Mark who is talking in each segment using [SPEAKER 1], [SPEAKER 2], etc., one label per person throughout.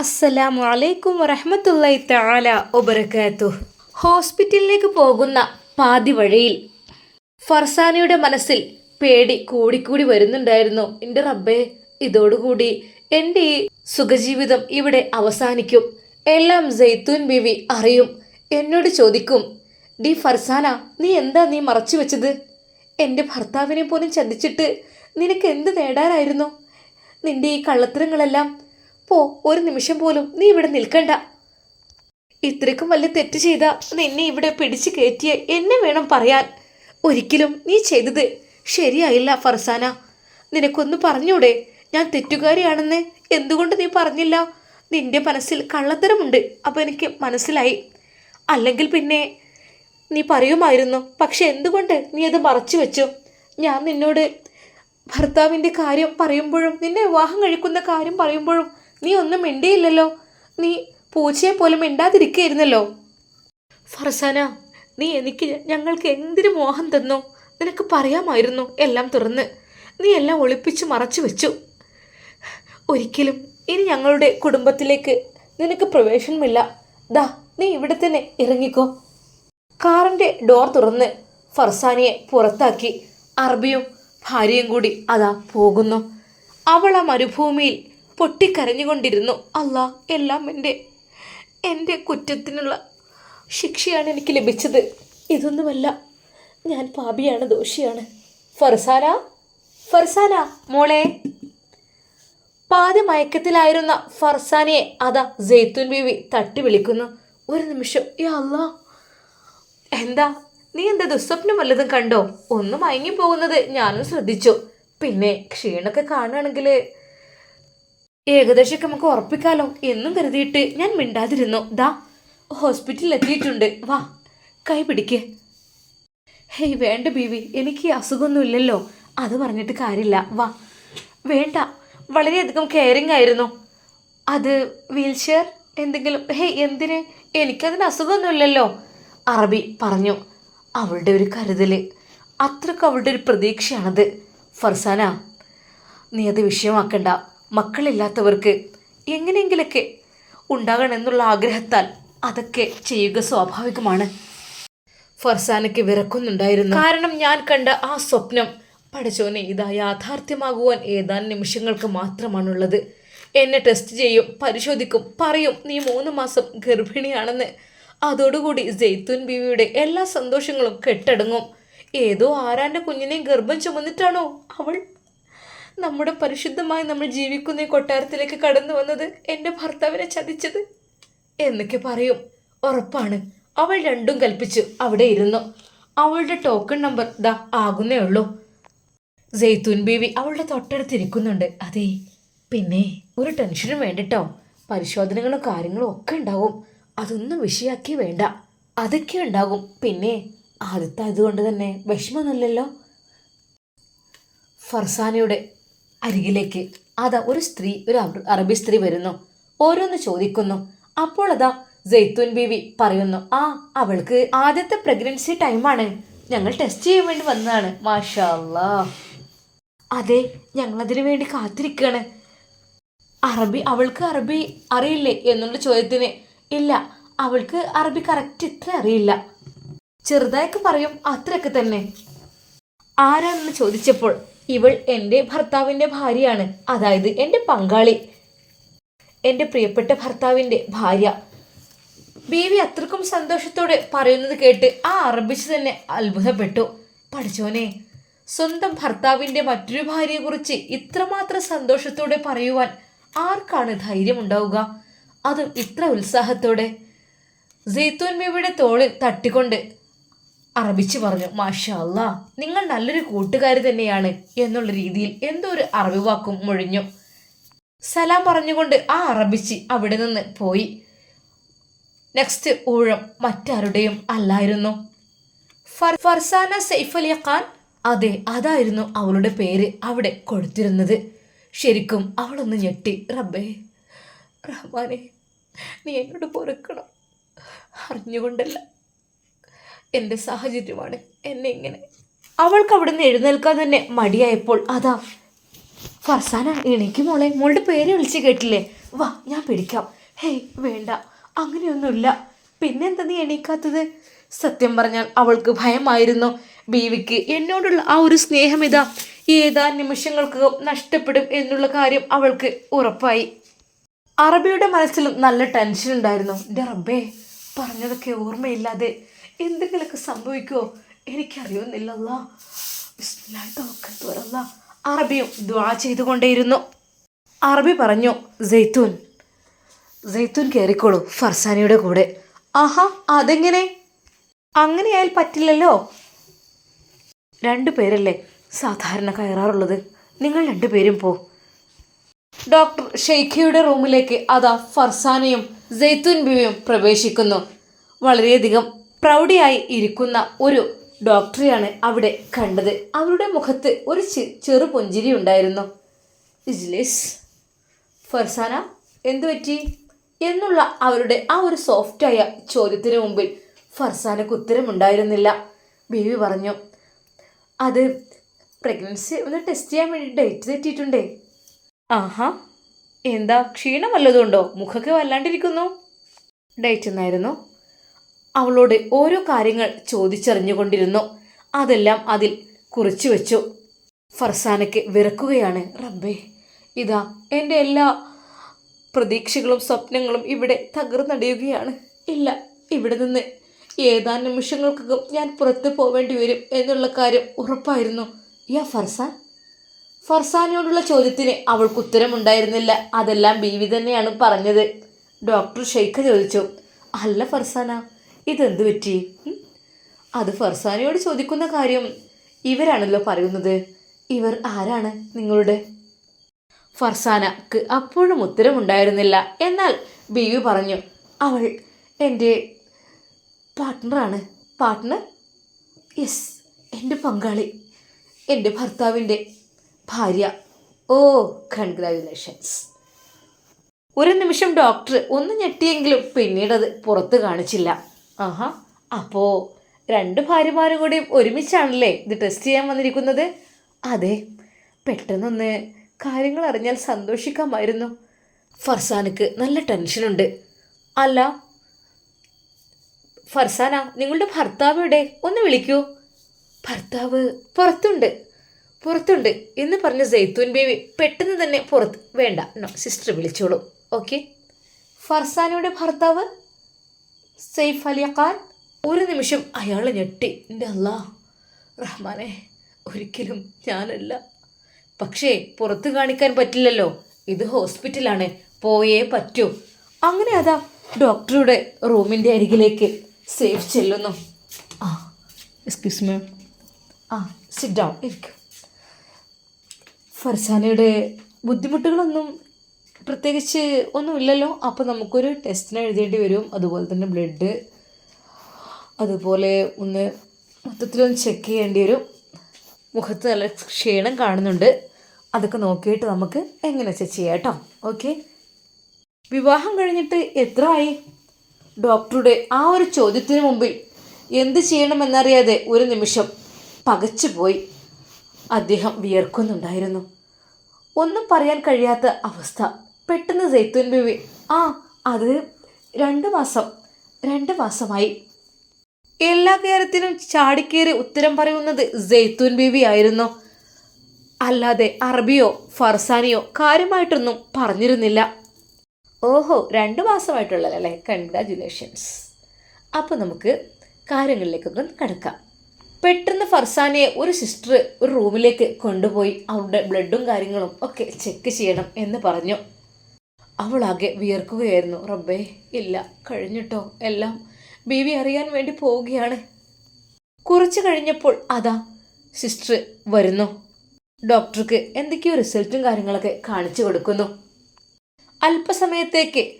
[SPEAKER 1] അസ്സലാമു അലൈക്കും വറഹമത്തല്ലായി താല ഒബറക്കാത്തു ഹോസ്പിറ്റലിലേക്ക് പോകുന്ന പാതി വഴിയിൽ ഫർസാനയുടെ മനസ്സിൽ പേടി കൂടിക്കൂടി വരുന്നുണ്ടായിരുന്നു. എന്റെ റബ്ബേ ഇതോടുകൂടി എന്റെ ഈ സുഖജീവിതം ഇവിടെ അവസാനിക്കും. എല്ലാം ജെയ്ത്തൂൻ ബീവി അറിയും. എന്നോട് ചോദിക്കും ഡി ഫർസാന നീ എന്താ നീ മറച്ചു വെച്ചത്? എന്റെ ഭർത്താവിനെ പോലും ചതിച്ചിട്ട് നിനക്ക് എന്ത് നേടാനായിരുന്നു? നിന്റെ ഈ കള്ളത്തരങ്ങളെല്ലാം പോ ഒരു നിമിഷം പോലും നീ ഇവിടെ നിൽക്കണ്ട. ഇത്രയ്ക്കും വലിയ തെറ്റ് ചെയ്ത നിന്നെ ഇവിടെ പിടിച്ചു കയറ്റിയ എന്നെ വേണം പറയാൻ. ഒരിക്കലും നീ ചെയ്തത് ശരിയായില്ല ഫർസാന. നിനക്കൊന്ന് പറഞ്ഞൂടെ ഞാൻ തെറ്റുകാരിയാണെന്ന്? എന്തുകൊണ്ട് നീ പറഞ്ഞില്ല? നിന്റെ മനസ്സിൽ കള്ളത്തരമുണ്ട് അപ്പോൾ എനിക്ക് മനസ്സിലായി. അല്ലെങ്കിൽ പിന്നെ നീ പറയുമായിരുന്നു പക്ഷെ എന്തുകൊണ്ട് നീ അത് മറച്ചു വെച്ചു? ഞാൻ നിന്നോട് ഭർത്താവിന്റെ കാര്യം പറയുമ്പോഴും നിന്നെ വിവാഹം കഴിക്കുന്ന കാര്യം പറയുമ്പോഴും നീ ഒന്നും മിണ്ടിയില്ലല്ലോ. നീ പൂച്ചയെ പോലും മിണ്ടാതിരിക്കുകയായിരുന്നല്ലോ ഫർസാന നീ എനിക്ക് ഞങ്ങൾക്ക് എന്തിനു മോഹം തന്നു? നിനക്ക് പറയാമായിരുന്നു എല്ലാം തുറന്ന്. നീ എല്ലാം ഒളിപ്പിച്ച് മറച്ചു വെച്ചു. ഒരിക്കലും ഇനി ഞങ്ങളുടെ കുടുംബത്തിലേക്ക് നിനക്ക് പ്രവേശനമില്ല. ദാ നീ ഇവിടെ തന്നെ ഇറങ്ങിക്കോ. കാറിന്റെ ഡോർ തുറന്ന് ഫർസാനിയെ പുറത്താക്കി. അറബിയും ഭാര്യയും കൂടി അതാ പോകുന്നു. അവൾ ആ മരുഭൂമിയിൽ പൊട്ടിക്കരഞ്ഞുകൊണ്ടിരുന്നു. അല്ല എല്ലാം എന്റെ എന്റെ കുറ്റത്തിനുള്ള ശിക്ഷയാണ് എനിക്ക് ലഭിച്ചത്. ഇതൊന്നുമല്ല ഞാൻ പാപിയാണ് ദോഷിയാണ്. ഫർസാന ഫർസാന മോളെ. പാതി മയക്കത്തിലായിരുന്ന ഫർസാനയെ അതാ ജെയ്ത്തുൻ ബീവി തട്ടി വിളിക്കുന്നു. ഒരു നിമിഷം യാ അല്ല. എന്താ നീ എന്താ ദുസ്വപ്നം വല്ലതും കണ്ടോ? ഒന്നും മയങ്ങി പോകുന്നത് ഞാനും ശ്രദ്ധിച്ചു. പിന്നെ ക്ഷീണൊക്കെ കാണുകയാണെങ്കിൽ ഏകദേശമൊക്കെ നമുക്ക് ഉറപ്പിക്കാലോ എന്നും കരുതിയിട്ട് ഞാൻ മിണ്ടാതിരുന്നു. ദാ ഹോസ്പിറ്റലിൽ എത്തിയിട്ടുണ്ട് വാ കൈ പിടിക്ക്. ഹേയ് വേണ്ട ബീവി എനിക്ക് അസുഖമൊന്നുമില്ലല്ലോ അത് പറഞ്ഞിട്ട് കാര്യമില്ല. വാ. വേണ്ട വളരെയധികം കെയറിങ് ആയിരുന്നു. അത് വീൽചെയർ എന്തെങ്കിലും? ഹേയ് എന്തിന്? എനിക്കതിന് അസുഖമൊന്നുമില്ലല്ലോ അറബി പറഞ്ഞു. അവളുടെ ഒരു കരുതൽ അത്രയ്ക്ക് അവളുടെ ഒരു പ്രതീക്ഷയാണത്. ഫർസാന നീ അത് വിഷയമാക്കണ്ട. മക്കളില്ലാത്തവർക്ക് എങ്ങനെയെങ്കിലൊക്കെ ഉണ്ടാകണം എന്നുള്ള ആഗ്രഹത്താൽ അതൊക്കെ ചെയ്യുക സ്വാഭാവികമാണ്. ഫർസാനയ്ക്ക് വിറക്കുന്നുണ്ടായിരുന്നു. കാരണം ഞാൻ കണ്ട ആ സ്വപ്നം പഠിച്ചോനെ ഇതാ യാഥാർത്ഥ്യമാകുവാൻ ഏതാനും നിമിഷങ്ങൾക്ക് മാത്രമാണുള്ളത്. എന്നെ ടെസ്റ്റ് ചെയ്യും പരിശോധിക്കും പറയും നീ മൂന്ന് മാസം ഗർഭിണിയാണെന്ന്. അതോടുകൂടി ജെയ്ത്തുൻ ബീവിയുടെ എല്ലാ സന്തോഷങ്ങളും കെട്ടടങ്ങും. ഏതോ ആരാന്റെ കുഞ്ഞിനെയും ഗർഭം ചുമന്നിട്ടാണോ അവൾ? നമ്മുടെ പരിശുദ്ധമായി നമ്മൾ ജീവിക്കുന്ന ഈ കൊട്ടാരത്തിലേക്ക് കടന്നു വന്നത് എന്റെ ഭർത്താവിനെ ചതിച്ചത് എന്നൊക്കെ പറയും. ഉറപ്പാണ്. അവൾ രണ്ടും കൽപ്പിച്ചു അവിടെ ഇരുന്നു. അവളുടെ ടോക്കൺ നമ്പർ ദാ ആകുന്നേ ഉള്ളൂ. ജെയ്ത്തൂൻ ബീവി അവളുടെ തൊട്ടടുത്തിരിക്കുന്നുണ്ട് അതെ. പിന്നെ ഒരു ടെൻഷനും വേണ്ടിട്ടോ പരിശോധനകളും കാര്യങ്ങളും ഒക്കെ ഉണ്ടാവും. അതൊന്നും വിഷയാക്കി വേണ്ട. അതൊക്കെ ഉണ്ടാകും. പിന്നെ ആദ്യത്തെ അതുകൊണ്ട് തന്നെ വിഷമമൊന്നുമില്ലല്ലോ. ഫർസാനയുടെ അരികിലേക്ക്. അതാ ഒരു സ്ത്രീ ഒരു അറബി സ്ത്രീ വരുന്നു. ഓരോന്ന് ചോദിക്കുന്നു. അപ്പോൾ അതാ ജെയ്ത്തൂൻ ബീവി പറയുന്നു ആ അവൾക്ക് ആദ്യത്തെ പ്രഗ്നൻസി ടൈമാണ് ഞങ്ങൾ ടെസ്റ്റ് ചെയ്യാൻ വേണ്ടി വന്നതാണ്. മാഷാ അല്ലാ അതെ ഞങ്ങളതിനു വേണ്ടി കാത്തിരിക്കുകയാണ് അറബി അവൾക്ക് അറബി അറിയില്ലേ എന്നുള്ള ചോദ്യത്തിന്. ഇല്ല അവൾക്ക് അറബി കറക്റ്റ് ഇത്ര അറിയില്ല. ചെറുതായൊക്കെ പറയും അത്രയൊക്കെ തന്നെ. ആരാണെന്ന് ചോദിച്ചപ്പോൾ ഇവൾ എന്റെ ഭർത്താവിന്റെ ഭാര്യയാണ് അതായത് എന്റെ പങ്കാളി. എന്റെ പ്രിയപ്പെട്ട ഭർത്താവിന്റെ ഭാര്യ. ബീവി അത്രക്കും സന്തോഷത്തോടെ പറയുന്നത് കേട്ട് ആ അറബിച്ച് തന്നെ അത്ഭുതപ്പെട്ടു. പഠിച്ചോനെ സ്വന്തം ഭർത്താവിന്റെ മറ്റൊരു ഭാര്യയെക്കുറിച്ച് ഇത്രമാത്രം സന്തോഷത്തോടെ പറയുവാൻ ആർക്കാണ് ധൈര്യമുണ്ടാവുക? അതും ഇത്ര ഉത്സാഹത്തോടെ. ജെയ്ത്തൂൻ ബീവിയുടെ തോളിൽ തട്ടിക്കൊണ്ട് അറബിച്ച് പറഞ്ഞു മാഷല്ല നിങ്ങൾ നല്ലൊരു കൂട്ടുകാരി തന്നെയാണ് എന്നുള്ള രീതിയിൽ എന്തോ ഒരു അറബി വാക്കും മുഴിഞ്ഞു. സലാം പറഞ്ഞുകൊണ്ട് ആ അറബിച്ച് അവിടെ നിന്ന് പോയി. നെക്സ്റ്റ് ഊഴം മറ്റാരുടെയും അല്ലായിരുന്നു. ഫർ- ഫർസാന സെയ്ഫ് അലി ഖാൻ അതെ അതായിരുന്നു അവളുടെ പേര് അവിടെ കൊടുത്തിരുന്നത്. ശരിക്കും അവളൊന്ന് ഞെട്ടി റബ്ബേ റഹ്മാനെ നീ എന്നോട് പൊറുക്കണം. അറിഞ്ഞുകൊണ്ടല്ല. എന്റെ സാഹചര്യമാണ്. എന്നെ ഇങ്ങനെ. അവൾക്ക് അവിടുന്ന് എഴുന്നേൽക്കാൻ തന്നെ മടിയായപ്പോൾ അതാ ഫർസാന എണീക്കും മോളെ. മോളുടെ പേര് വിളിച്ച് കേട്ടില്ലേ? വാ ഞാൻ പിടിക്കാം. ഹേയ് വേണ്ട. അങ്ങനെയൊന്നുമില്ല. പിന്നെന്താ നീ എണീക്കാത്തത്? സത്യം പറഞ്ഞാൽ അവൾക്ക് ഭയമായിരുന്നു. ബീവിക്ക് എന്നോടുള്ള ആ ഒരു സ്നേഹം ഇതാ ഏതാ നിമിഷങ്ങൾക്കകം നഷ്ടപ്പെടും എന്നുള്ള കാര്യം അവൾക്ക് ഉറപ്പായി. അറബിയുടെ മനസ്സിലും നല്ല ടെൻഷൻ ഉണ്ടായിരുന്നു. എന്റെ റബ്ബേ പറഞ്ഞതൊക്കെ ഓർമ്മയില്ലാതെ എന്തെങ്കിലുമൊക്കെ സംഭവിക്കുമോ എനിക്കറിയുന്നില്ലല്ല. അറബിയും ദ്വാ ചെയ്തുകൊണ്ടേയിരുന്നു. അറബി പറഞ്ഞു ജെയ്ത്തൂൻ ജെയ്ത്തൂൻ കയറിക്കോളൂ ഫർസാനിയുടെ കൂടെ. ആഹാ അതെങ്ങനെ? അങ്ങനെയായാൽ പറ്റില്ലല്ലോ. രണ്ടു പേരല്ലേ സാധാരണ കയറാറുള്ളത്? നിങ്ങൾ രണ്ടുപേരും പോ. ഡോക്ടർ ഷെയ്ഖയുടെ റൂമിലേക്ക് അതാ ഫർസാനയും ജെയ്ത്തുൻ ബിയും പ്രവേശിക്കുന്നു. വളരെയധികം പ്രൗഢിയായി ഇരിക്കുന്ന ഒരു ഡോക്ടറെയാണ് അവിടെ കണ്ടത്. അവരുടെ മുഖത്ത് ഒരു ചെറു പുഞ്ചിരി ഉണ്ടായിരുന്നു. ഇജ്ലിസ് ഫർസാന എന്തു പറ്റി? എന്നുള്ള അവരുടെ ആ ഒരു സോഫ്റ്റായ ചോദ്യത്തിന് മുമ്പിൽ ഫർസാനക്ക് ഉത്തരമുണ്ടായിരുന്നില്ല ബേബി പറഞ്ഞു അത് പ്രഗ്നൻസി ഒന്ന് ടെസ്റ്റ് ചെയ്യാൻ വേണ്ടി ഡേറ്റ് തെറ്റിയിട്ടുണ്ടേ. ആഹാ എന്താ ക്ഷീണം വല്ലതുണ്ടോ മുഖമൊക്കെ വല്ലാണ്ടിരിക്കുന്നു. ഡേറ്റ് എന്നായിരുന്നു? അവളോട് ഓരോ കാര്യങ്ങൾ ചോദിച്ചറിഞ്ഞുകൊണ്ടിരുന്നു. അതെല്ലാം അതിൽ കുറിച്ചു വെച്ചു. ഫർസാനയ്ക്ക് വിറക്കുകയാണ് റബ്ബേ ഇതാ എന്റെ എല്ലാ പ്രതീക്ഷകളും സ്വപ്നങ്ങളും ഇവിടെ തകർന്നടിയുകയാണ്. ഇല്ല ഇവിടെ നിന്ന് ഏതാനും നിമിഷങ്ങൾക്കകം ഞാൻ പുറത്തു പോവേണ്ടി വരും എന്നുള്ള കാര്യം ഉറപ്പായിരുന്നു. യാ ഫർസാൻ? ഫർസാനോടുള്ള ചോദ്യത്തിന് അവൾക്ക് ഉത്തരമുണ്ടായിരുന്നില്ല. അതെല്ലാം ബീവി തന്നെയാണ് പറഞ്ഞത്. ഡോക്ടർ ഷെയ്ഖ ചോദിച്ചു അല്ല ഫർസാന ഇതെന്ത് പറ്റി? അത് ഫർസാനയോട് ചോദിക്കുന്ന കാര്യം ഇവരാണല്ലോ പറയുന്നത്. ഇവർ ആരാണ് നിങ്ങളുടെ? ഫർസാനക്ക് അപ്പോഴും ഉത്തരമുണ്ടായിരുന്നില്ല. എന്നാൽ ബീവി പറഞ്ഞു അവൾ എന്റെ പാർട്ട്ണറാണ്. പാർട്ട്ണർ? യെസ് എന്റെ പങ്കാളി. എന്റെ ഭർത്താവിന്റെ ഭാര്യ. ഓ കൺഗ്രാജുലേഷൻസ് ഒരു നിമിഷം ഡോക്ടർ ഒന്ന് ഞെട്ടിയെങ്കിലും പിന്നീടത് പുറത്ത് കാണിച്ചില്ല. ആഹാ അപ്പോൾ രണ്ട് ഭാര്യമാരും കൂടിയും ഒരുമിച്ചാണല്ലേ ഇത് ടെസ്റ്റ് ചെയ്യാൻ വന്നിരിക്കുന്നത്? അതെ പെട്ടെന്നൊന്ന് കാര്യങ്ങൾ അറിഞ്ഞാൽ സന്തോഷിക്കാമായിരുന്നു. ഫർസാനക്ക് നല്ല ടെൻഷനുണ്ട് അല്ല ഫർസാന നിങ്ങളുടെ ഭർത്താവ് എവിടെ? ഒന്ന് വിളിക്കൂ. ഭർത്താവ് പുറത്തുണ്ട് പുറത്തുണ്ട് എന്ന് പറഞ്ഞ സൈത്തൂൻ ബേബി പെട്ടെന്ന് തന്നെ പുറത്ത് വേണ്ട സിസ്റ്റർ വിളിച്ചോളൂ ഓക്കെ ഫർസാനയുടെ ഭർത്താവ് സെയ്ഫ് അലി ഖാൻ ഒരു നിമിഷം അയാൾ ഞെട്ടി. എന്റെ അല്ലാ റഹ്മാനെ ഒരിക്കലും ഞാനല്ല. പക്ഷേ പുറത്ത് കാണിക്കാൻ പറ്റില്ലല്ലോ. ഇത് ഹോസ്പിറ്റലാണ്. പോയേ പറ്റൂ. അങ്ങനെ അതാ ഡോക്ടറുടെ റൂമിന്റെ അരികിലേക്ക് സേഫ് ചെല്ലുന്നു. ആ എക്സ്ക്യൂസ് മേ. ആ സിറ്റ് ഡൗൺ ഇരിക്കും. ഫർസാനയുടെ ബുദ്ധിമുട്ടുകളൊന്നും പ്രത്യേകിച്ച് ഒന്നുമില്ലല്ലോ. അപ്പോൾ നമുക്കൊരു ടെസ്റ്റിന് എഴുതേണ്ടി വരും. അതുപോലെ തന്നെ ബ്ലഡ് അതുപോലെ ഒന്ന് മൊത്തത്തിലൊന്ന് ചെക്ക് ചെയ്യേണ്ടി വരും. മുഖത്ത് നല്ല ക്ഷീണം കാണുന്നുണ്ട്. അതൊക്കെ നോക്കിയിട്ട് നമുക്ക് എങ്ങനെ വെച്ചാൽ ചെയ്യാം കേട്ടോ. ഓക്കെ വിവാഹം കഴിഞ്ഞിട്ട് എത്ര ആയി? ഡോക്ടറുടെ ആ ഒരു ചോദ്യത്തിന് മുമ്പിൽ എന്ത് ചെയ്യണമെന്നറിയാതെ ഒരു നിമിഷം പകച്ചുപോയി അദ്ദേഹം വിയർക്കുന്നുണ്ടായിരുന്നു. ഒന്നും പറയാൻ കഴിയാത്ത അവസ്ഥ. പെട്ടെന്ന് സൈത്തുൻ ബീവി ആ അത് രണ്ട് മാസം രണ്ട് മാസമായി. എല്ലാ കാര്യത്തിനും ചാടിക്കേറി ഉത്തരം പറയുന്നത് ജെയ്ത്തൂൻ ബീവി ആയിരുന്നു. അല്ലാതെ അറബിയോ ഫർസാനിയോ കാര്യമായിട്ടൊന്നും പറഞ്ഞിരുന്നില്ല. ഓഹോ രണ്ട് മാസമായിട്ടുള്ളതല്ലേ? കൺഗ്രാജുലേഷൻസ് അപ്പോൾ നമുക്ക് കാര്യങ്ങളിലേക്കൊക്കെ കിടക്കാം. പെട്ടെന്ന് ഫർസാനിയെ ഒരു സിസ്റ്റർ ഒരു റൂമിലേക്ക് കൊണ്ടുപോയി അവരുടെ ബ്ലഡും കാര്യങ്ങളും ഒക്കെ ചെക്ക് ചെയ്യണം എന്ന് പറഞ്ഞു. അവളാകെ വിയർക്കുകയായിരുന്നു. റബ്ബേ ഇല്ല കഴിഞ്ഞിട്ടോ? എല്ലാം ബീവി അറിയാൻ വേണ്ടി പോവുകയാണ്. കുറച്ച് കഴിഞ്ഞപ്പോൾ അതാ സിസ്റ്റർ വരുന്നു. ഡോക്ടർക്ക് എന്തൊക്കെയോ റിസൾട്ടും കാര്യങ്ങളൊക്കെ കാണിച്ചു കൊടുക്കുന്നു. അല്പസമയത്തേക്ക്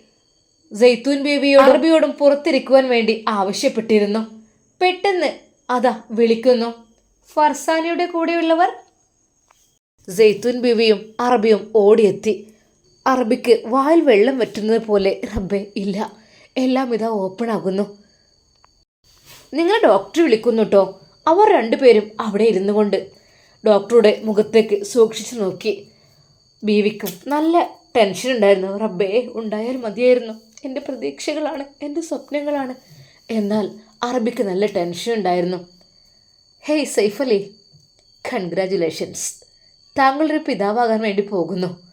[SPEAKER 1] ജെയ്ത്തൂൻ ബേബിയോ അറബിയോടും പുറത്തിരിക്കുവാൻ വേണ്ടി ആവശ്യപ്പെട്ടിരുന്നു. പെട്ടെന്ന് അതാ വിളിക്കുന്നു. ഫർസാനയുടെ കൂടെയുള്ളവർ? ജെയ്ത്തൂൻ ബീവിയും അറബിയും ഓടിയെത്തി. അറബിക്ക് വായിൽ വെള്ളം വറ്റുന്നത് പോലെ റബ്ബെ ഇല്ല. എല്ലാം ഇതാ ഓപ്പൺ ആകുന്നു. നിങ്ങൾ ഡോക്ടർ വിളിക്കുന്നു കേട്ടോ അവർ രണ്ടുപേരും അവിടെ ഇരുന്നു കൊണ്ട് ഡോക്ടറുടെ മുഖത്തേക്ക് സൂക്ഷിച്ചു നോക്കി. ബീവിക്കും നല്ല ടെൻഷൻ ഉണ്ടായിരുന്നു. റബ്ബേ ഉണ്ടായാൽ മതിയായിരുന്നു. എന്റെ പ്രതീക്ഷകളാണ് എന്റെ സ്വപ്നങ്ങളാണ്. എന്നാൽ അറബിക്ക് നല്ല ടെൻഷൻ ഉണ്ടായിരുന്നു. ഹേയ് സൈഫലി. അലി കൺഗ്രാറ്റുലേഷൻസ് താങ്കളൊരു പിതാവാകാൻ വേണ്ടി പോകുന്നു.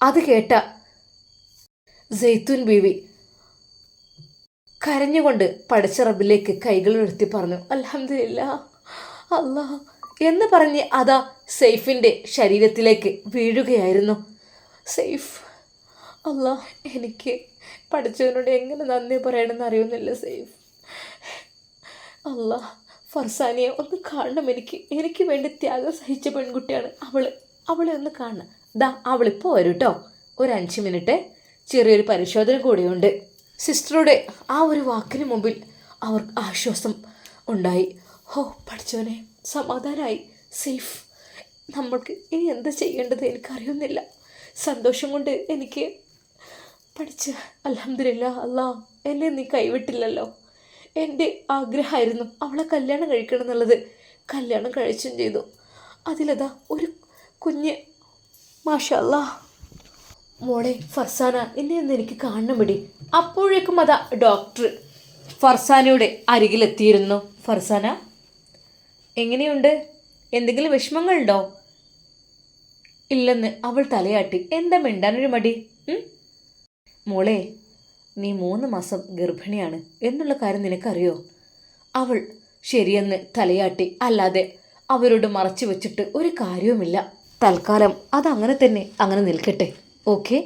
[SPEAKER 1] അത് കേട്ട ജെയ്ത്തുൻ ബീവി കരഞ്ഞുകൊണ്ട് പഠിച്ച റബ്ബിലേക്ക് കൈകൾ ഉയർത്തി പറഞ്ഞു അലഹമില്ല അല്ലാ എന്ന് പറഞ്ഞ് അതാ സെയ്ഫിന്റെ ശരീരത്തിലേക്ക് വീഴുകയായിരുന്നു. സെയ്ഫ് അല്ലാ എനിക്ക് പഠിച്ചവനോട് എങ്ങനെ നന്ദി പറയണമെന്ന് അറിയുന്നില്ല സെയ്ഫ് അല്ലാ ഫർസാനിയെ ഒന്ന് കാണണം. എനിക്ക് എനിക്ക് വേണ്ടി ത്യാഗം സഹിച്ച പെൺകുട്ടിയാണ് അവൾ അവളെ ഒന്ന് കാണണം. ദാ അവളിപ്പോൾ വരും കേട്ടോ ഒരു അഞ്ച് മിനിറ്റ്. ചെറിയൊരു പരിശോധന കൂടിയുണ്ട്. സിസ്റ്ററുടെ ആ ഒരു വാക്കിന് മുമ്പിൽ അവർക്ക് ആശ്വാസം ഉണ്ടായി. ഹോ പഠിച്ചവനെ സമാധാനമായി സേഫ്. നമ്മൾക്ക് ഇനി എന്താ ചെയ്യേണ്ടത് എനിക്കറിയുന്നില്ല. സന്തോഷം കൊണ്ട് എനിക്ക് പഠിച്ച്. അലഹമില്ല അല്ലാ എന്നെ നീ കൈവിട്ടില്ലല്ലോ. എന്റെ ആഗ്രഹമായിരുന്നു അവളെ കല്യാണം കഴിക്കണം എന്നുള്ളത്. കല്യാണം കഴിച്ചും ചെയ്തു. അതിലതാ ഒരു കുഞ്ഞ് മാഷല്ലാ മോളെ ഫർസാന എന്നെ ഒന്ന് എനിക്ക് കാണണം പിടി അപ്പോഴേക്കും അതാ ഡോക്ടർ ഫർസാനയുടെ അരികിലെത്തിയിരുന്നു. ഫർസാന എങ്ങനെയുണ്ട്? എന്തെങ്കിലും വിഷമങ്ങളുണ്ടോ? ഇല്ലെന്ന് അവൾ തലയാട്ടി. എന്താ മിണ്ടാനൊരു മടി? മോളെ നീ മൂന്ന് മാസം ഗർഭിണിയാണ് എന്നുള്ള കാര്യം നിനക്കറിയോ? അവൾ ശരിയെന്ന് തലയാട്ടി. അല്ലാതെ അവരോട് മറച്ചു വെച്ചിട്ട് ഒരു കാര്യവുമില്ല. തൽക്കാലം അതങ്ങനെ തന്നെ അങ്ങനെ നിൽക്കട്ടെ ഓക്കെ?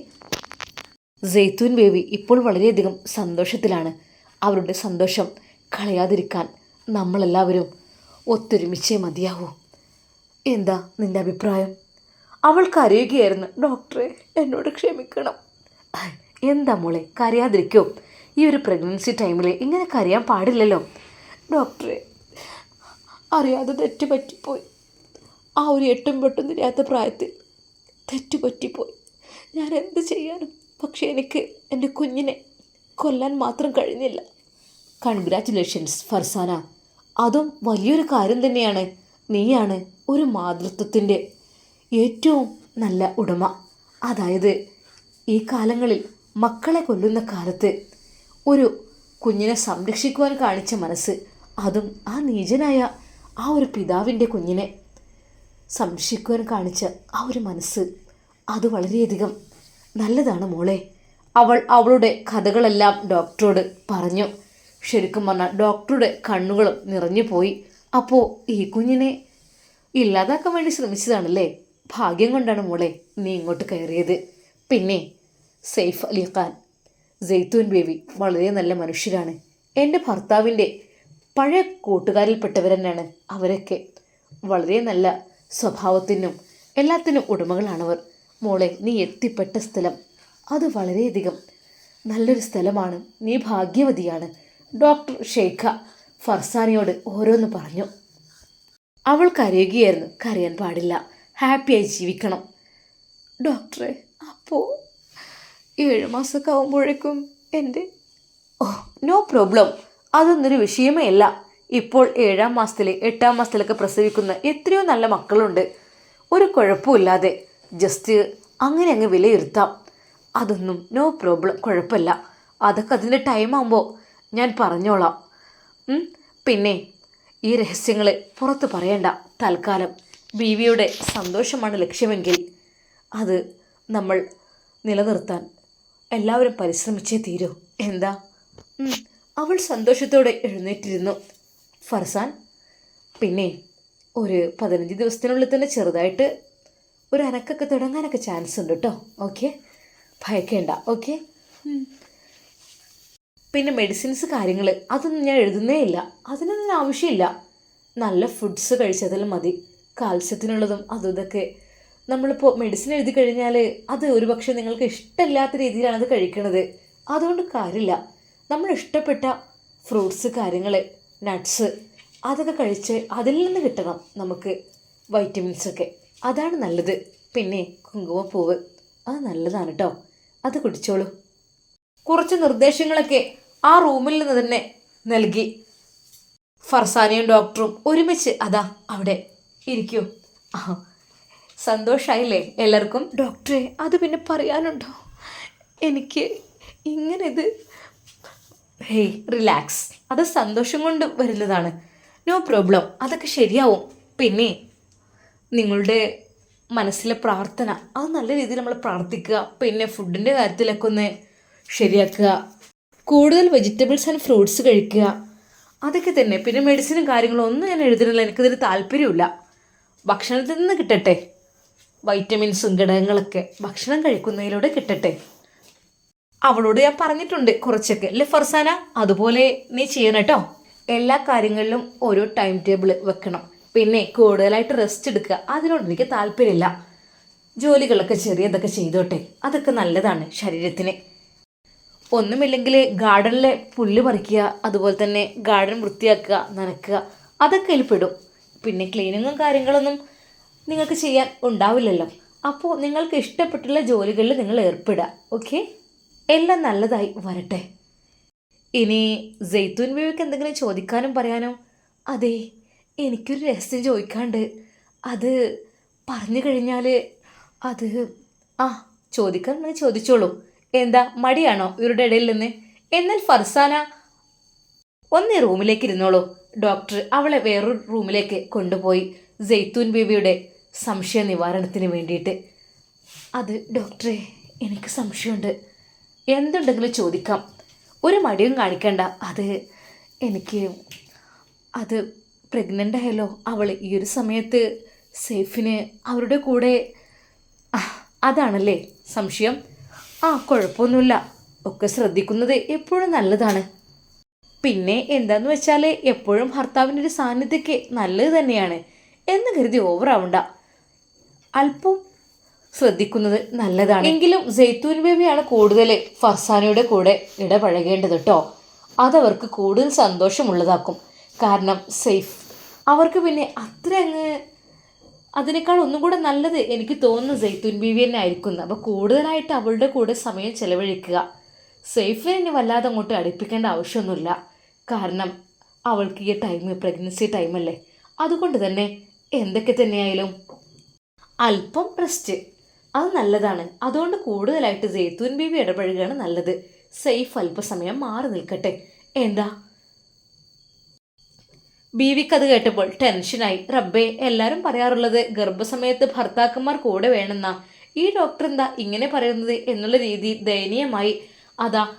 [SPEAKER 1] ജെയ്ത്തൂൻ ബേബി ഇപ്പോൾ വളരെയധികം സന്തോഷത്തിലാണ്. അവരുടെ സന്തോഷം കളയാതിരിക്കാൻ നമ്മളെല്ലാവരും ഒത്തൊരുമിച്ചേ മതിയാവൂ. എന്താ നിന്റെ അഭിപ്രായം? അവൾ കരയുകയായിരുന്നു ഡോക്ടറെ എന്നോട് ക്ഷമിക്കണം. എന്താ മോളെ കരയാതിരിക്കോ? ഈ ഒരു പ്രഗ്നൻസി ടൈമിൽ ഇങ്ങനെ കരയാൻ പാടില്ലല്ലോ. ഡോക്ടറെ അറിയാതെ തെറ്റ് പറ്റിപ്പോയി. ആ ഒരു എട്ടും പൊട്ടും തിരിയാത്ത പ്രായത്തിൽ തെറ്റുപറ്റിപ്പോയി. ഞാൻ എന്ത് ചെയ്യാനും? പക്ഷേ എനിക്ക് എന്റെ കുഞ്ഞിനെ കൊല്ലാൻ മാത്രം കഴിഞ്ഞില്ല. കൺഗ്രാറ്റുലേഷൻസ് ഫർസാന. അതും വലിയൊരു കാര്യം തന്നെയാണ്. നീയാണ് ഒരു മാതൃത്വത്തിന്റെ ഏറ്റവും നല്ല ഉടമ. അതായത് ഈ കാലങ്ങളിൽ മക്കളെ കൊല്ലുന്ന കാലത്ത് ഒരു കുഞ്ഞിനെ സംരക്ഷിക്കുവാൻ കാണിച്ച മനസ്സ് അതും ആ നീചനായ ആ ഒരു പിതാവിന്റെ കുഞ്ഞിനെ സംരക്ഷിക്കുവാൻ കാണിച്ച ആ ഒരു മനസ്സ് അത് വളരെയധികം നല്ലതാണ് മോളെ. അവൾ അവളുടെ കഥകളെല്ലാം ഡോക്ടറോട് പറഞ്ഞു. ശരിക്കും പറഞ്ഞാൽ ഡോക്ടറുടെ കണ്ണുകളും നിറഞ്ഞു പോയി. അപ്പോൾ ഈ കുഞ്ഞിനെ ഇല്ലാതാക്കാൻ വേണ്ടി ശ്രമിച്ചതാണല്ലേ? ഭാഗ്യം കൊണ്ടാണ് മോളെ നീ ഇങ്ങോട്ട് കയറിയത്. പിന്നെ സെയ്ഫ് അലി ഖാൻ ജെയ്ത്തൂൻ ബേബി വളരെ നല്ല മനുഷ്യരാണ്. എന്റെ ഭർത്താവിന്റെ പഴയ കൂട്ടുകാരിൽപ്പെട്ടവർ തന്നെയാണ് അവരൊക്കെ വളരെ നല്ല സ്വഭാവത്തിനും എല്ലാത്തിനും ഉടമകളാണവർ. മോളെ നീ എത്തിപ്പെട്ട സ്ഥലം അത് വളരെയധികം. നല്ലൊരു സ്ഥലമാണ്. നീ ഭാഗ്യവതിയാണ്. ഡോക്ടർ ഷേഖ ഫർസാനയോട് ഓരോന്ന് പറഞ്ഞു. അവൾ കരയുകയായിരുന്നു കരയാൻ പാടില്ല. ഹാപ്പിയായി ജീവിക്കണം. ഡോക്ടറെ അപ്പോൾ ഏഴ് മാസമൊക്കെ ആകുമ്പോഴേക്കും എന്റെ ഓ നോ പ്രോബ്ലം. അതൊന്നൊരു വിഷയമേ അല്ല. ഇപ്പോൾ ഏഴാം മാസത്തിൽ എട്ടാം മാസത്തിലൊക്കെ പ്രസവിക്കുന്ന എത്രയോ നല്ല മക്കളുണ്ട്. ഒരു കുഴപ്പമില്ലാതെ ജസ്റ്റ് അങ്ങനെ അങ്ങ് വിലയിരുത്താം. അതൊന്നും നോ പ്രോബ്ലം കുഴപ്പമില്ല. അതൊക്കെ അതിന്റെ ടൈം ആകുമ്പോൾ ഞാൻ പറഞ്ഞോളാം. പിന്നെ ഈ രഹസ്യങ്ങൾ പുറത്ത് പറയണ്ട. തൽക്കാലം ബീവിയുടെ സന്തോഷമാണ് ലക്ഷ്യമെങ്കിൽ അത് നമ്മൾ നിലനിർത്താൻ എല്ലാവരും പരിശ്രമിച്ചേ തീരൂ. എന്താ? അവൾ സന്തോഷത്തോടെ എഴുന്നേറ്റിരുന്നു. ഫർസാൻ പിന്നെ ഒരു പതിനഞ്ച് ദിവസത്തിനുള്ളിൽ തന്നെ ചെറുതായിട്ട് ഒരു അനക്കൊക്കെ തുടങ്ങാനൊക്കെ ചാൻസ് ഉണ്ട് കേട്ടോ ഓക്കെ ഭയക്കേണ്ട. ഓക്കെ പിന്നെ മെഡിസിൻസ് കാര്യങ്ങൾ അതൊന്നും ഞാൻ എഴുതുന്നേ ഇല്ല. അതിനൊന്നും ആവശ്യമില്ല. നല്ല ഫുഡ്സ് കഴിച്ചതിൽ മതി. കാൽസ്യത്തിനുള്ളതും അതും ഇതൊക്കെ നമ്മളിപ്പോൾ മെഡിസിൻ എഴുതി കഴിഞ്ഞാൽ അത് ഒരുപക്ഷെ നിങ്ങൾക്ക് ഇഷ്ടമില്ലാത്ത രീതിയിലാണ് അത് കഴിക്കണത്. അതുകൊണ്ട് കാര്യമില്ല. നമ്മൾ ഇഷ്ടപ്പെട്ട ഫ്രൂട്ട്സ് കാര്യങ്ങൾ നട്ട്സ് അതൊക്കെ കഴിച്ച് അതിൽ നിന്ന് കിട്ടണം നമുക്ക് വൈറ്റമിൻസൊക്കെ അതാണ് നല്ലത്. പിന്നെ കുങ്കുമപ്പൂവ്. അത് നല്ലതാണ് കേട്ടോ അത് കുടിച്ചോളൂ. കുറച്ച് നിർദ്ദേശങ്ങളൊക്കെ ആ റൂമിൽ നിന്ന് തന്നെ നൽകി. ഫർസാനയും ഡോക്ടറും ഒരുമിച്ച് അതാ അവിടെ ഇരിക്കൂ. ആ സന്തോഷമായില്ലേ എല്ലാവർക്കും? ഡോക്ടറെ അത് പിന്നെ പറയാനുണ്ടോ? എനിക്ക് ഇങ്ങനെ ഇത് ഹേയ് റിലാക്സ് അത് സന്തോഷം കൊണ്ട് വരുന്നതാണ്. നോ പ്രോബ്ലം അതൊക്കെ ശരിയാവും. പിന്നെ നിങ്ങളുടെ മനസ്സിലെ പ്രാർത്ഥന അത് നല്ല രീതിയിൽ നമ്മൾ പ്രാർത്ഥിക്കുക. പിന്നെ ഫുഡിന്റെ കാര്യത്തിലൊക്കെ ഒന്ന് ശരിയാക്കുക. കൂടുതൽ വെജിറ്റബിൾസ് ആൻഡ് ഫ്രൂട്ട്സ് കഴിക്കുക. അതൊക്കെ തന്നെ. പിന്നെ മെഡിസിനും കാര്യങ്ങളും ഒന്നും ഞാൻ എഴുതുന്നില്ല. എനിക്കതിൽ താല്പര്യമില്ല ഭക്ഷണത്തിൽ നിന്ന് കിട്ടട്ടെ. വൈറ്റമിൻസും ഘടകങ്ങളൊക്കെ ഭക്ഷണം കഴിക്കുന്നതിലൂടെ കിട്ടട്ടെ. അവളോട് ഞാൻ പറഞ്ഞിട്ടുണ്ട് കുറച്ചൊക്കെ. അല്ലേ ഫർസാന? അതുപോലെ നീ ചെയ്യണം കേട്ടോ. എല്ലാ കാര്യങ്ങളിലും ഓരോ ടൈം ടേബിൾ വെക്കണം. പിന്നെ കൂടുതലായിട്ട് റെസ്റ്റ് എടുക്കുക. അതിനോട് എനിക്ക് താല്പര്യമില്ല. ജോലികളൊക്കെ ചെറിയതൊക്കെ ചെയ്തോട്ടെ. അതൊക്കെ നല്ലതാണ് ശരീരത്തിന്. ഒന്നുമില്ലെങ്കിൽ ഗാർഡനിലെ പുല്ല് പറിക്കുക അതുപോലെ തന്നെ ഗാർഡൻ വൃത്തിയാക്കുക നനക്കുക അതൊക്കെ പെടും. പിന്നെ ക്ലീനിങ്ങും കാര്യങ്ങളൊന്നും നിങ്ങൾക്ക് ചെയ്യാൻ ഉണ്ടാവില്ലല്ലോ. അപ്പോൾ നിങ്ങൾക്ക് ഇഷ്ടപ്പെട്ടുള്ള ജോലികളിൽ നിങ്ങൾ ഏർപ്പെടുക. ഓക്കെ എല്ലാം നല്ലതായി വരട്ടെ. ഇനി ജെയ്ത്തൂൻ ബേബിക്ക് എന്തെങ്കിലും ചോദിക്കാനും പറയാനോ? അതെ എനിക്കൊരു രഹസ്യം ചോദിക്കാണ്ട് അത് പറഞ്ഞു കഴിഞ്ഞാൽ അത് ആ ചോദിക്കാൻ ചോദിച്ചോളൂ. എന്താ മടിയാണോ ഇവരുടെ ഇടയിൽ നിന്ന്? എന്നാൽ ഫർസാന ഒന്ന് റൂമിലേക്ക് ഇരുന്നോളൂ. ഡോക്ടർ അവളെ വേറൊരു റൂമിലേക്ക് കൊണ്ടുപോയി ജെയ്ത്തൂൻ ബേബിയുടെ സംശയ നിവാരണത്തിന് വേണ്ടിയിട്ട്. അത് ഡോക്ടറെ എനിക്ക് സംശയമുണ്ട്. എന്തുണ്ടെങ്കിലും ചോദിക്കാം. ഒരു മടിയും കാണിക്കണ്ട. അത് എനിക്ക് അത് പ്രഗ്നന്റ് ആയല്ലോ. അവൾ ഈ ഒരു സമയത്ത് സേഫിന് അവരുടെ കൂടെ അതാണല്ലേ സംശയം? ആ കുഴപ്പമൊന്നുമില്ല. ഒക്കെ ശ്രദ്ധിക്കുന്നത് എപ്പോഴും നല്ലതാണ്. പിന്നെ എന്താന്ന് വെച്ചാൽ എപ്പോഴും ഭർത്താവിന്റെ ഒരു സാന്നിധ്യമൊക്കെ നല്ലത് തന്നെയാണ്. എന്ന് കരുതി ഓവറാവണ്ട അല്പം ശ്രദ്ധിക്കുന്നത് നല്ലതാണ്. എങ്കിലും ജെയ്ത്തൂൻ ബേബിയാണ് കൂടുതൽ ഫർസാനയുടെ കൂടെ ഇടപഴകേണ്ടത് കേട്ടോ അതവർക്ക് കൂടുതൽ സന്തോഷമുള്ളതാക്കും. കാരണം സേഫ് അവർക്ക് പിന്നെ അത്ര അങ്ങ് അതിനേക്കാൾ ഒന്നും കൂടെ നല്ലത് എനിക്ക് തോന്നുന്നു ജെയ്ത്തൂൻ ബീവി തന്നെ ആയിരിക്കുന്നു. അപ്പോൾ കൂടുതലായിട്ട് അവളുടെ കൂടെ സമയം ചെലവഴിക്കുക. സേഫിനെ ഇനി വല്ലാതെ അങ്ങോട്ട് അടുപ്പിക്കേണ്ട ആവശ്യമൊന്നുമില്ല. കാരണം അവൾക്ക് ഈ ടൈം പ്രഗ്നൻസി ടൈമല്ലേ. അതുകൊണ്ട് തന്നെ എന്തൊക്കെ തന്നെയായാലും അല്പം റെസ്റ്റ് അത് നല്ലതാണ്. അതുകൊണ്ട് കൂടുതലായിട്ട് ജെയ്ത്തൂൻ ബീവി ഇടപഴകുകയാണ് നല്ലത്. സേഫ് അല്പസമയം മാറി നിൽക്കട്ടെ. എന്താ? ബീവിക്ക് അത് കേട്ടപ്പോൾ ടെൻഷനായി റബ്ബേ എല്ലാവരും പറയാറുള്ളത് ഗർഭസമയത്ത് ഭർത്താക്കന്മാർ കൂടെ വേണമെന്നാ. ഈ ഡോക്ടർ എന്താ ഇങ്ങനെ പറയുന്നത് എന്നുള്ള രീതി ദയനീയമായി. അതാ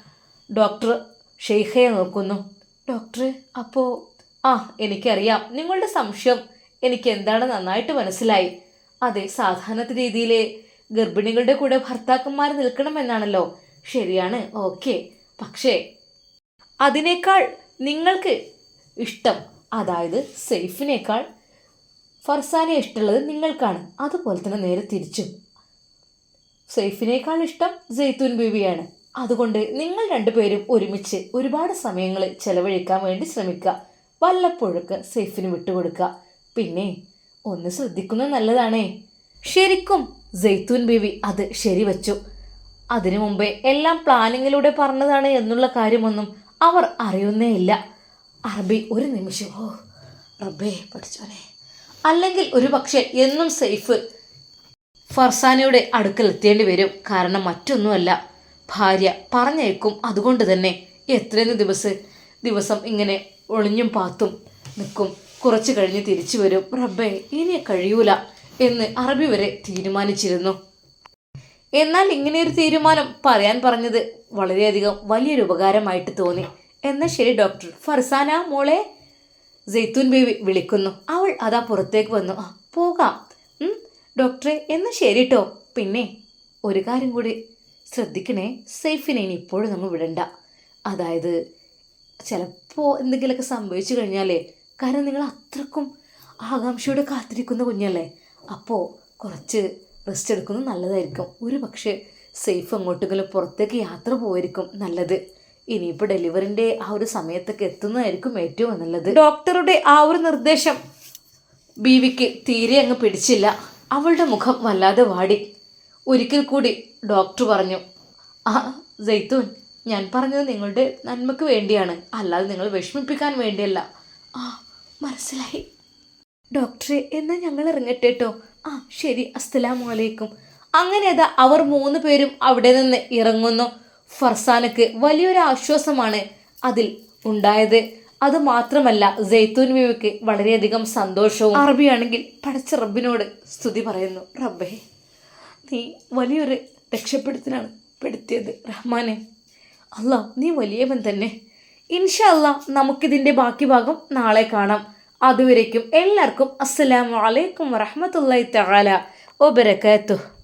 [SPEAKER 1] ഡോക്ടർ ഷെയ്ഖയെ നോക്കുന്നു. ഡോക്ടർ അപ്പോൾ ആ എനിക്കറിയാം. നിങ്ങളുടെ സംശയം എനിക്ക് എന്താണ് നന്നായിട്ട് മനസ്സിലായി. അതെ സാധാരണ രീതിയിൽ ഗർഭിണികളുടെ കൂടെ ഭർത്താക്കന്മാർ നിൽക്കണമെന്നാണല്ലോ. ശരിയാണ് ഓക്കെ. പക്ഷേ അതിനേക്കാൾ നിങ്ങൾക്ക് ഇഷ്ടം അതായത് സേഫിനേക്കാൾ ഫർസാനെ ഇഷ്ടമുള്ളത് നിങ്ങൾക്കാണ്. അതുപോലെ തന്നെ നേരെ തിരിച്ചും. സെയ്ഫിനേക്കാൾ ഇഷ്ടം ജെയ്ത്തൂൻ ബീവിയാണ് അതുകൊണ്ട് നിങ്ങൾ രണ്ടുപേരും ഒരുമിച്ച് ഒരുപാട് സമയങ്ങൾ ചെലവഴിക്കാൻ വേണ്ടി ശ്രമിക്കുക. വല്ലപ്പോഴൊക്കെ സേഫിന് വിട്ടുകൊടുക്കുക. പിന്നെ ഒന്ന് ശ്രദ്ധിക്കുന്നത് നല്ലതാണേ. ശരിക്കും ജെയ്ത്തൂൻ ബീവി അത് ശരിവച്ചു. അതിനു മുമ്പേ എല്ലാം പ്ലാനിങ്ങിലൂടെ പറഞ്ഞതാണ് എന്നുള്ള കാര്യമൊന്നും അവർ അറിയുന്നേയില്ല. അറബി ഒരു നിമിഷം ഓ റബ്ബേ പഠിച്ചോനെ അല്ലെങ്കിൽ ഒരു പക്ഷേ എന്നും സേഫ് ഫർസാനയുടെ അടുക്കൽ എത്തേണ്ടി വരും. കാരണം മറ്റൊന്നുമല്ല. ഭാര്യ പറഞ്ഞേക്കും അതുകൊണ്ട് തന്നെ എത്രയെന്ന് ദിവസം ദിവസം ഇങ്ങനെ ഒളിഞ്ഞും പാത്തും നിൽക്കും കുറച്ച് കഴിഞ്ഞ് തിരിച്ചു വരും. റബ്ബേ ഇനി കഴിയൂല. എന്ന് അറബി വരെ തീരുമാനിച്ചിരുന്നു. എന്നാൽ ഇങ്ങനെയൊരു തീരുമാനം പറയാൻ പറഞ്ഞത് വളരെയധികം വലിയൊരു ഉപകാരമായിട്ട് തോന്നി. എന്നാൽ ശരി ഡോക്ടർ. ഫർസാന മോളെ ജെയ്ത്തൂൻ ബേബി വിളിക്കുന്നു. അവൾ അതാ പുറത്തേക്ക് വന്നു. ആ പോകാം. ഡോക്ടറെ എന്നാൽ ശരി കേട്ടോ പിന്നെ ഒരു കാര്യം കൂടി ശ്രദ്ധിക്കണേ. സേഫിനെ ഇനി ഇപ്പോഴും നമ്മൾ വിടണ്ട. അതായത് ചിലപ്പോൾ എന്തെങ്കിലുമൊക്കെ സംഭവിച്ചു കഴിഞ്ഞാലേ കാരണം നിങ്ങൾ അത്രക്കും ആകാംക്ഷയോടെ കാത്തിരിക്കുന്ന കുഞ്ഞല്ലേ? അപ്പോൾ കുറച്ച് റെസ്റ്റ് എടുക്കുന്നത് നല്ലതായിരിക്കും. ഒരു പക്ഷേ സേഫ് അങ്ങോട്ടെങ്കിലും പുറത്തേക്ക് യാത്ര പോയിരിക്കും നല്ലത്. ഇനിയിപ്പോൾ ഡെലിവറിന്റെ ആ ഒരു സമയത്തൊക്കെ എത്തുന്നതായിരിക്കും ഏറ്റവും നല്ലത്. ഡോക്ടറുടെ ആ ഒരു നിർദ്ദേശം ബീവിക്ക് തീരെ അങ്ങ് പിടിച്ചില്ല. അവളുടെ മുഖം വല്ലാതെ വാടി. ഒരിക്കൽ കൂടി ഡോക്ടർ പറഞ്ഞു ആ ജയ്തൂൻ ഞാൻ പറഞ്ഞത് നിങ്ങളുടെ നന്മയ്ക്ക് വേണ്ടിയാണ്. അല്ലാതെ നിങ്ങൾ വിഷമിപ്പിക്കാൻ വേണ്ടിയല്ല. ആ മനസ്സിലായി. ഡോക്ടറെ എന്നാൽ ഞങ്ങൾ ഇറങ്ങട്ടെ കേട്ടോ ആ ശരി അസ്സലാമു അലൈക്കും. അങ്ങനെ അതാ അവർ മൂന്ന് പേരും അവിടെ നിന്ന് ഇറങ്ങുന്നു. ഫർസാനക്ക് വലിയൊരു ആശ്വാസമാണ് അതിൽ ഉണ്ടായത്. അത് മാത്രമല്ല ജെയ്ത്തൂൻ ബീവിക്ക് വളരെയധികം സന്തോഷവും. അറബിയാണെങ്കിൽ പടച്ച റബ്ബിനോട് സ്തുതി പറയുന്നു. റബ്ബേ നീ വലിയൊരു രക്ഷപ്പെടുത്തലാണ് പെടുത്തിയത് റഹ്മാനെ. അല്ല നീ വലിയവൻ തന്നെ. ഇൻഷല്ല നമുക്കിതിന്റെ ബാക്കി ഭാഗം നാളെ കാണാം. അതുവരേക്കും എല്ലാവർക്കും അസ്സലാമു അലൈക്കും വറഹമത്തല്ലാ തആല വബറകാതുഹു